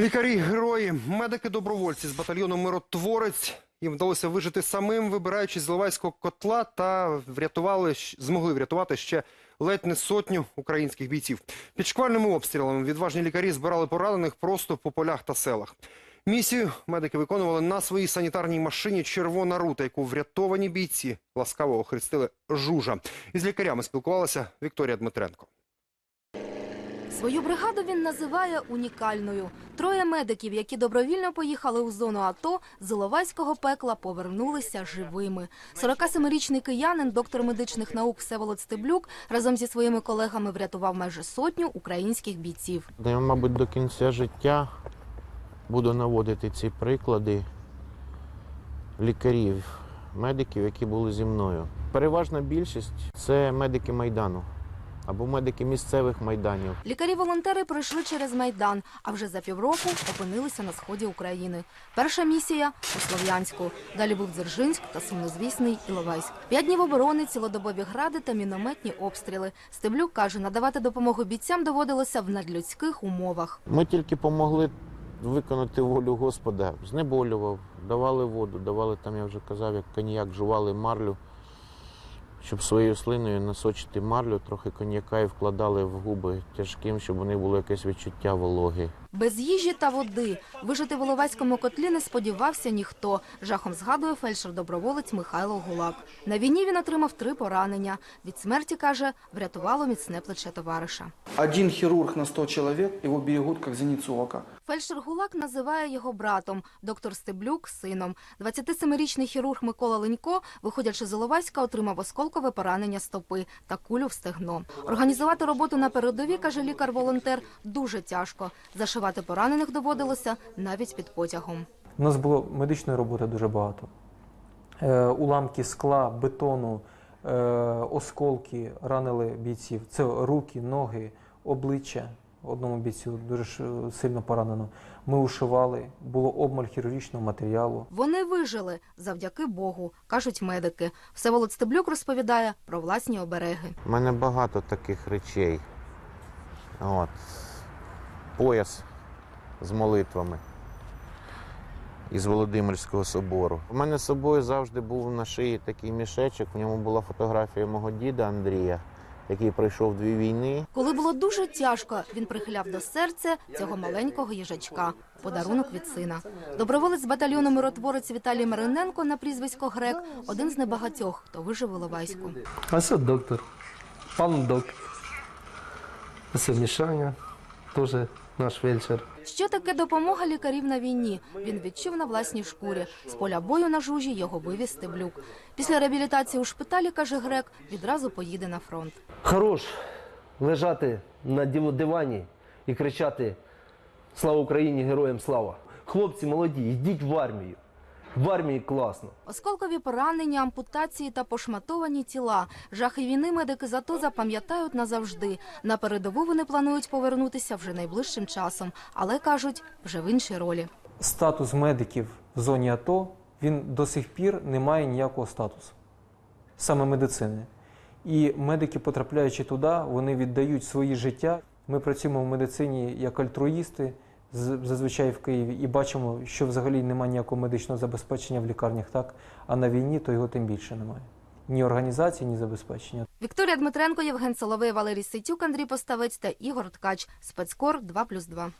Лікарі, герої, медики, добровольці з батальйону Миротворець. Їм вдалося вижити самим, вибираючись з Ливайського котла, та врятували змогли врятувати ще ледь не сотню українських бійців. Під шквальними обстрілами відважні лікарі збирали поранених просто по полях та селах. Місію медики виконували на своїй санітарній машині Червона рута, яку врятовані бійці ласкаво охрестили жужа. Із лікарями спілкувалася Вікторія Дмитренко. Свою бригаду він називає унікальною. Троє медиків, які добровільно поїхали у зону АТО, з Іловайського пекла повернулися живими. 47-річний киянин, доктор медичних наук Всеволод Стеблюк, разом зі своїми колегами врятував майже сотню українських бійців. Я, мабуть, до кінця життя буду наводити ці приклади лікарів, медиків, які були зі мною. Переважна більшість це медики Майдану або медики місцевих майданів. Лікарі-волонтери пройшли через Майдан, а вже за півроку опинилися на сході України. Перша місія у Слов'янську. Далі був Дзержинськ та сумнозвісний Іловайськ. П'ять днів оборони, цілодобові гради та мінометні обстріли. Стеблюк каже, надавати допомогу бійцям доводилося в надлюдських умовах. Ми тільки помогли виконати волю Господа, знеболював, давали воду, давали там, я вже казав, як коньяк, жували марлю, щоб своєю слиною насочити марлю, трохи коньяка і вкладали в губи тяжким, щоб у них було якесь відчуття вологи. Без їжі та води вижити в Іловайському котлі не сподівався ніхто. Жахом згадує фельдшер-доброволець Михайло Гулак. На війні він отримав три поранення. Від смерті каже, врятувало міцне плече товариша. Один хирург на 100 человек, его берегут как зеницу ока. Фельдшер Гулак називає його братом, доктор Стеблюк сином. 27-річний хірург Микола Ленько, виходячи з Іловайська, отримав осколкове поранення стопи та кулю в стегно. Організувати роботу на передовій, каже лікар-волонтер, дуже тяжко. Зашивати поранених доводилося навіть під потягом. У нас було медичної роботи дуже багато. Е, уламки скла, бетону, е, осколки ранили бійців. Це руки, ноги, обличчя. Одному бійцю дуже сильно поранено. Ми ушивали, було обмаль хірургічного матеріалу. Вони вижили завдяки Богу, кажуть медики. Всеволод Стеблюк розповідає про власні обереги. У мене багато таких речей. От. Пояс з молитвами із Володимирського собору. У мене з собою завжди був на шиї такий мішечок. В ньому була фотографія мого діда Андрія, який пройшов дві війни. Коли було дуже тяжко, він прихиляв до серця цього маленького їжачка. Подарунок від сина. Доброволець батальйону миротворець Віталій Мариненко на прізвисько Грек один з небагатьох, хто вижив у Ловайську. А це доктор. Пан доктор. А це Мішаня, теж наш фельдшер. Що таке допомога лікарів на війні? Він відчув на власній шкурі. З поля бою на жужі його вивіз Стеблюк. Після реабілітації у шпиталі, каже Грек, відразу поїде на фронт. Хорош лежати на див- дивані і кричати Слава Україні, героям слава! Хлопці молоді, йдіть в армію. В армії класно. Осколкові поранення, ампутації та пошматовані тіла. Жахи війни медики зато запам'ятають назавжди. На передову вони планують повернутися вже найближчим часом, але кажуть, вже в іншій ролі. Статус медиків в зоні АТО він до сих пір не має ніякого статусу, саме медицини. І медики, потрапляючи туди, вони віддають свої життя. Ми працюємо в медицині як альтруїсти, зазвичай в Києві, і бачимо, що взагалі немає ніякого медичного забезпечення в лікарнях, так а на війні то його тим більше немає. Ні організації, ні забезпечення. Вікторія Дмитренко, Євген Соловей, Валерій Ситюк, Андрій Поставець та Ігор Ткач. Спецкор 2+,2.